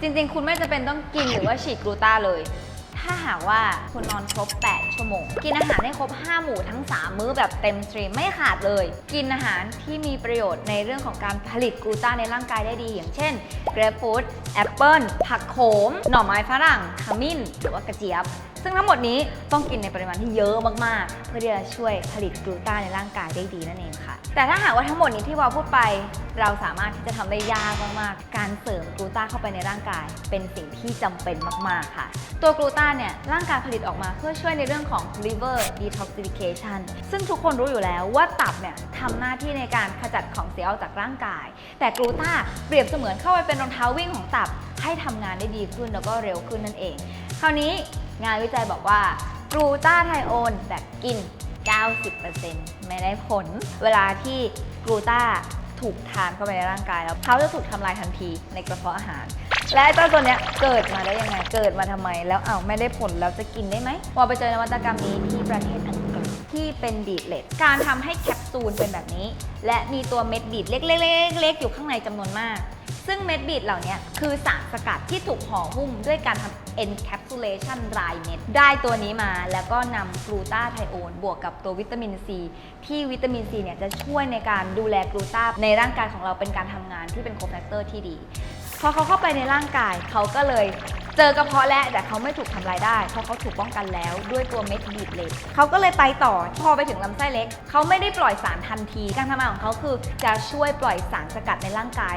จริง ๆ คุณไม่จะเป็นต้องกินหรือว่าฉีดกลูตาเลย ถ้าหากว่าคุณนอนครบ 8 ชั่วโมง กินอาหารให้ครบ 5 หมู่ทั้ง 3 มื้อแบบเต็มสตรีมไม่ขาดเลย กินอาหารที่มีประโยชน์ในเรื่องของการผลิตกลูตาในร่างกายได้ดี อย่างเช่นเกรปฟรุตแอปเปิลผักโขม หน่อไม้ฝรั่งขมิ้น หรือว่ากระเจี๊ยบ ซึ่งทั้งหมดนี้ต้องกินในปริมาณที่เยอะมากๆ เพื่อที่จะช่วยผลิตกลูตาในร่างกายได้ดีนั่นเองค่ะ แต่ถ้าหากว่าทั้งหมดนี้ที่วาพูดไป เราสามารถที่จะทำได้ยากมากๆ การเสริมกลูตาเข้าไปในร่างกาย เป็นสิ่งที่จำเป็นมากๆค่ะ ตัวกลูตาเนี่ยร่างกายผลิตออกมาเพื่อช่วยในเรื่องของ liver detoxification ซึ่งทุกคนรู้อยู่แล้วว่าตับเนี่ยทำหน้าที่ในการขจัดของเสียออกจากร่างกาย แต่กลูตาเปรียบเสมือนเข้าไปเป็นรองเท้าวิ่งของตับให้ทำงานได้ดีขึ้นแล้วก็เร็วขึ้นนั่นเอง คราวนี้งานวิจัยบอกว่ากลูตาไทโอนแบบกิน 90%ไม่ได้ผล เวลาที่กลูตาถูกทานเข้าไปในร่างกายแล้วเขาจะถูกทำลายทันทีในกระเพาะอาหาร และไอ้เจ้าตัวเนี้ยเกิดมาได้ยังไง เกิดมาทำไม แล้วเอาวไม่ได้ผลแล้วจะกินได้ไหมว่าไปเจอนวัตกรรมนี้ที่ประเทศอังกฤษที่เป็นบีดเลตการทำให้แคปซูลเป็นแบบนี้ และมีตัวเม็ดบีดเล็กๆๆๆอยู่ข้างในจำนวนมาก ซึ่งเม็ดบีดเหล่านี้คือสารสกัดที่ถูกห่อหุ้มด้วยการทำ encapsulation รายเม็ด ได้ตัวนี้มาแล้วก็นำกลูตาไทโอนบวกกับตัววิตามินซีที่วิตามินซีเนี่ยจะช่วยในการดูแลกลูตาในร่างกายของเราเป็นการทำงานที่เป็นโคแฟกเตอร์ที่ดี พอเขาเข้าไปในร่างกายเขาก็เลย เจอกระเพาะแล้วแต่เขาไม่ถูกทำลายได้ เพราะเขาถูกป้องกันแล้วด้วยตัวเม็ดบีดเล็กเขาก็เลยไปต่อพอไปถึงลำไส้เล็ก เขาไม่ได้ปล่อยสารทันที การทำงานของเขาคือจะช่วยปล่อยสารสกัดในร่างกาย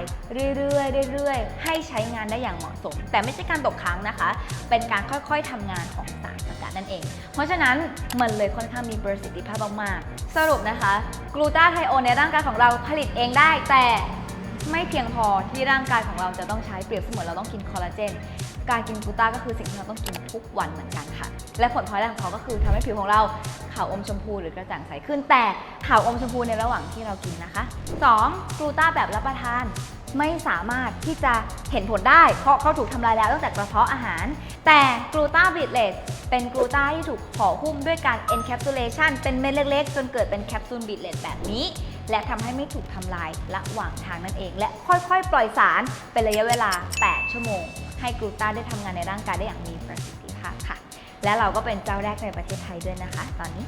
เรื่อยๆเรื่อยๆ ให้ใช้งานได้อย่างเหมาะสม แต่ไม่ใช่การตกค้างนะคะ เป็นการค่อยๆทำงานของสารสกัดนั่นเอง เพราะฉะนั้นมันเลยค่อนข้างมีประสิทธิภาพมากๆสรุปนะคะ กลูตาไทโอนในร่างกายของเราผลิตเองได้แต่ไม่เพียงพอที่ร่างกายของเราจะต้องใช้เปรียบเสมือนเราต้องกินคอลลาเจน การกินกูต้าก็คือสิ่งที่เราต้องกินทุกวันเหมือนกันค่ะ และผลพลอยได้ของเขาก็คือทำให้ผิวของเราขาวอมชมพูหรือกระจ่างใสขึ้น แต่ขาวอมชมพูในระหว่างที่เรากินนะคะ 2. กลูต้าแบบรับประทานไม่สามารถที่จะเห็นผลได้ เพราะเขาถูกทำลายแล้วตั้งแต่กระเพาะอาหาร แต่กลูตาบิดเลสเป็นกลูตาที่ถูกห่อหุ้มด้วยการ encapsulation เป็นเม็ดเล็กๆ จนเกิดเป็นแคปซูลบิดเลสแบบนี้ และทำให้ไม่ถูกทำลายระหว่างทางนั่นเอง และค่อยๆ ปล่อยสารเป็นระยะเวลา 8 ชั่วโมง ให้กลูต้าได้ทำงานในร่างกายได้อย่างมีประสิทธิภาพค่ะ และเราก็เป็นเจ้าแรกในประเทศไทยด้วยนะคะ ตอนนี้